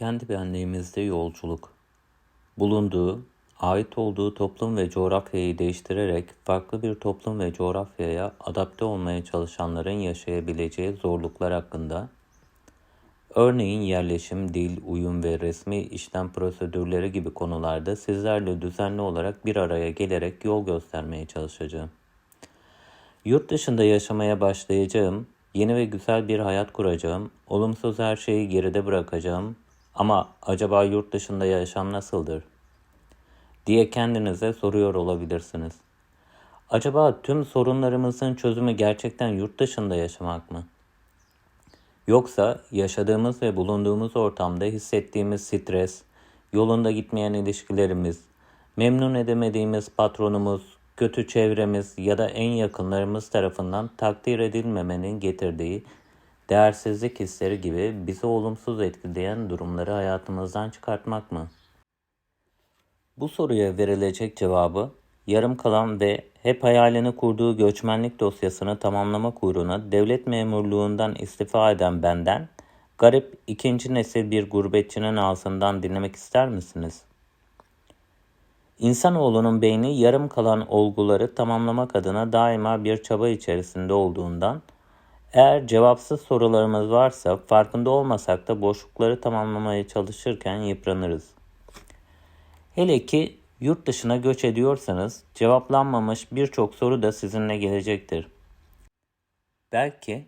Kendi benliğimizde yolculuk. Bulunduğu, ait olduğu toplum ve coğrafyayı değiştirerek farklı bir toplum ve coğrafyaya adapte olmaya çalışanların yaşayabileceği zorluklar hakkında, örneğin yerleşim, dil, uyum ve resmi işlem prosedürleri gibi konularda sizlerle düzenli olarak bir araya gelerek yol göstermeye çalışacağım. Yurt dışında yaşamaya başlayacağım, yeni ve güzel bir hayat kuracağım, olumsuz her şeyi geride bırakacağım ama acaba yurt dışında yaşam nasıldır? diye kendinize soruyor olabilirsiniz. Acaba tüm sorunlarımızın çözümü gerçekten yurt dışında yaşamak mı? Yoksa yaşadığımız ve bulunduğumuz ortamda hissettiğimiz stres, yolunda gitmeyen ilişkilerimiz, memnun edemediğimiz patronumuz, kötü çevremiz ya da en yakınlarımız tarafından takdir edilmemenin getirdiği değersizlik hisleri gibi bizi olumsuz etkileyen durumları hayatımızdan çıkartmak mı? Bu soruya verilecek cevabı yarım kalan ve hep hayalini kurduğu göçmenlik dosyasını tamamlamak uğruna devlet memurluğundan istifa eden benden garip ikinci nesil bir gurbetçinin ağzından dinlemek ister misiniz? İnsanoğlunun beyni yarım kalan olguları tamamlamak adına daima bir çaba içerisinde olduğundan eğer cevapsız sorularımız varsa farkında olmasak da boşlukları tamamlamaya çalışırken yıpranırız. Hele ki yurt dışına göç ediyorsanız cevaplanmamış birçok soru da sizinle gelecektir. Belki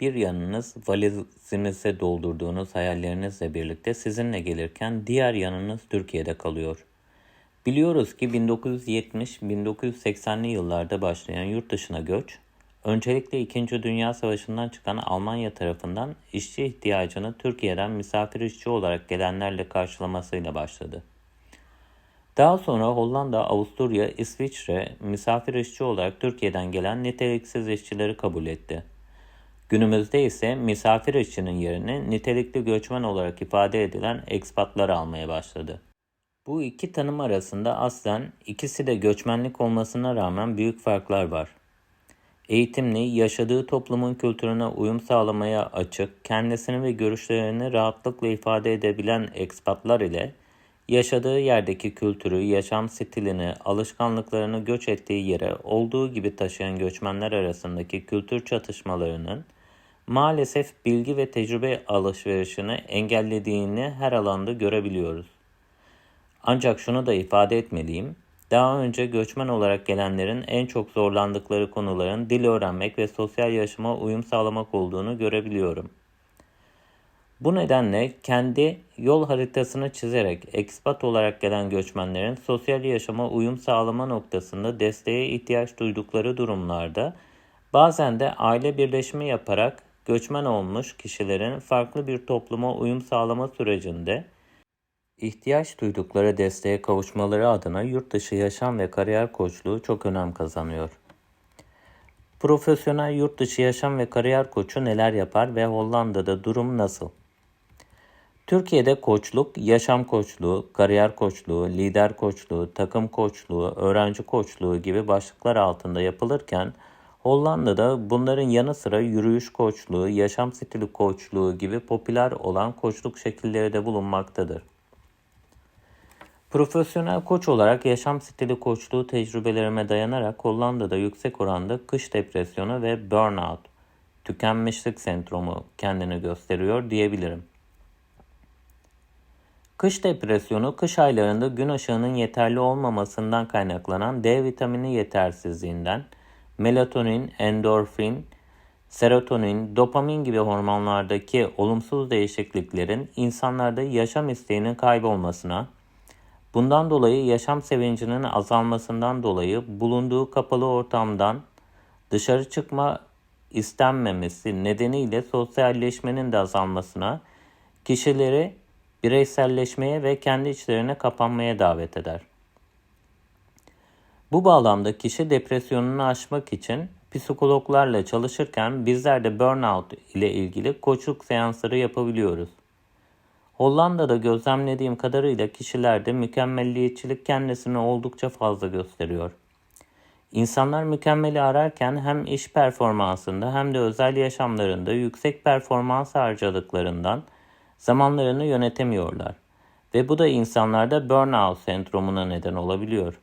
bir yanınız valizinize doldurduğunuz hayallerinizle birlikte sizinle gelirken diğer yanınız Türkiye'de kalıyor. Biliyoruz ki 1970-1980'li yıllarda başlayan yurt dışına göç, öncelikle 2. Dünya Savaşı'ndan çıkan Almanya tarafından işçi ihtiyacını Türkiye'den misafir işçi olarak gelenlerle karşılamasıyla başladı. Daha sonra Hollanda, Avusturya, İsviçre misafir işçi olarak Türkiye'den gelen niteliksiz işçileri kabul etti. Günümüzde ise misafir işçinin yerini nitelikli göçmen olarak ifade edilen ekspatlar almaya başladı. Bu iki tanım arasında aslen ikisi de göçmenlik olmasına rağmen büyük farklar var. Eğitimli, yaşadığı toplumun kültürüne uyum sağlamaya açık, kendisini ve görüşlerini rahatlıkla ifade edebilen ekspatlar ile yaşadığı yerdeki kültürü, yaşam stilini, alışkanlıklarını göç ettiği yere olduğu gibi taşıyan göçmenler arasındaki kültür çatışmalarının maalesef bilgi ve tecrübe alışverişini engellediğini her alanda görebiliyoruz. Ancak şunu da ifade etmeliyim. Daha önce göçmen olarak gelenlerin en çok zorlandıkları konuların dil öğrenmek ve sosyal yaşama uyum sağlamak olduğunu görebiliyorum. Bu nedenle kendi yol haritasını çizerek ekspat olarak gelen göçmenlerin sosyal yaşama uyum sağlama noktasında desteğe ihtiyaç duydukları durumlarda bazen de aile birleşimi yaparak göçmen olmuş kişilerin farklı bir topluma uyum sağlama sürecinde ihtiyaç duydukları desteğe kavuşmaları adına yurt dışı yaşam ve kariyer koçluğu çok önem kazanıyor. Profesyonel yurt dışı yaşam ve kariyer koçu neler yapar ve Hollanda'da durum nasıl? Türkiye'de koçluk, yaşam koçluğu, kariyer koçluğu, lider koçluğu, takım koçluğu, öğrenci koçluğu gibi başlıklar altında yapılırken Hollanda'da bunların yanı sıra yürüyüş koçluğu, yaşam stili koçluğu gibi popüler olan koçluk şekilleri de bulunmaktadır. Profesyonel koç olarak yaşam stili koçluğu tecrübelerime dayanarak Hollanda'da yüksek oranda kış depresyonu ve burnout, tükenmişlik sendromu kendini gösteriyor diyebilirim. Kış depresyonu kış aylarında gün ışığının yeterli olmamasından kaynaklanan D vitamini yetersizliğinden, melatonin, endorfin, serotonin, dopamin gibi hormonlardaki olumsuz değişikliklerin insanlarda yaşam isteğinin kaybolmasına, bundan dolayı yaşam sevincinin azalmasından dolayı bulunduğu kapalı ortamdan dışarı çıkma istenmemesi nedeniyle sosyalleşmenin de azalmasına, kişileri bireyselleşmeye ve kendi içlerine kapanmaya davet eder. Bu bağlamda kişi depresyonunu aşmak için psikologlarla çalışırken bizler de burnout ile ilgili koçluk seansları yapabiliyoruz. Hollanda'da gözlemlediğim kadarıyla kişilerde mükemmelliyetçilik kendisini oldukça fazla gösteriyor. İnsanlar mükemmeli ararken hem iş performansında hem de özel yaşamlarında yüksek performans harcadıklarından zamanlarını yönetemiyorlar ve bu da insanlarda burnout sendromuna neden olabiliyor.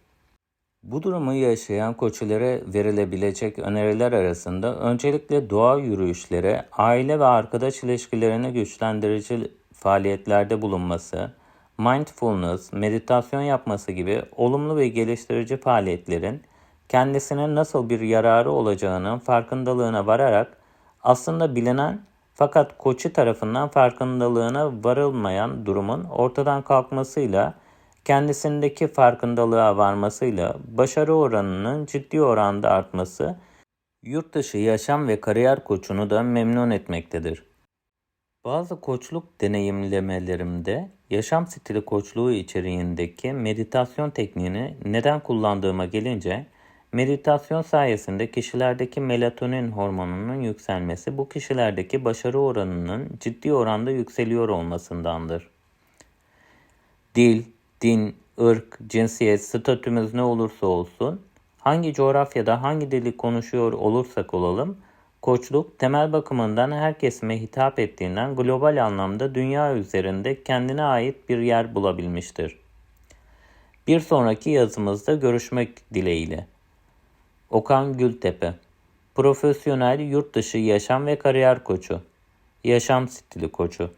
Bu durumu yaşayan koçilere verilebilecek öneriler arasında öncelikle doğa yürüyüşleri, aile ve arkadaş ilişkilerini güçlendirici faaliyetlerde bulunması, mindfulness, meditasyon yapması gibi olumlu ve geliştirici faaliyetlerin kendisine nasıl bir yararı olacağının farkındalığına vararak aslında bilinen fakat koçi tarafından farkındalığına varılmayan durumun ortadan kalkmasıyla kendisindeki farkındalığa varmasıyla başarı oranının ciddi oranda artması yurt dışı yaşam ve kariyer koçunu da memnun etmektedir. Bazı koçluk deneyimlemelerimde yaşam stili koçluğu içeriğindeki meditasyon tekniğini neden kullandığıma gelince meditasyon sayesinde kişilerdeki melatonin hormonunun yükselmesi bu kişilerdeki başarı oranının ciddi oranda yükseliyor olmasındandır. Dil, din, ırk, cinsiyet, statümüz ne olursa olsun, hangi coğrafyada hangi dili konuşuyor olursak olalım, koçluk temel bakımından her kesime hitap ettiğinden global anlamda dünya üzerinde kendine ait bir yer bulabilmiştir. Bir sonraki yazımızda görüşmek dileğiyle. Okan Gültepe Profesyonel yurt dışı yaşam ve kariyer koçu. Yaşam stili koçu.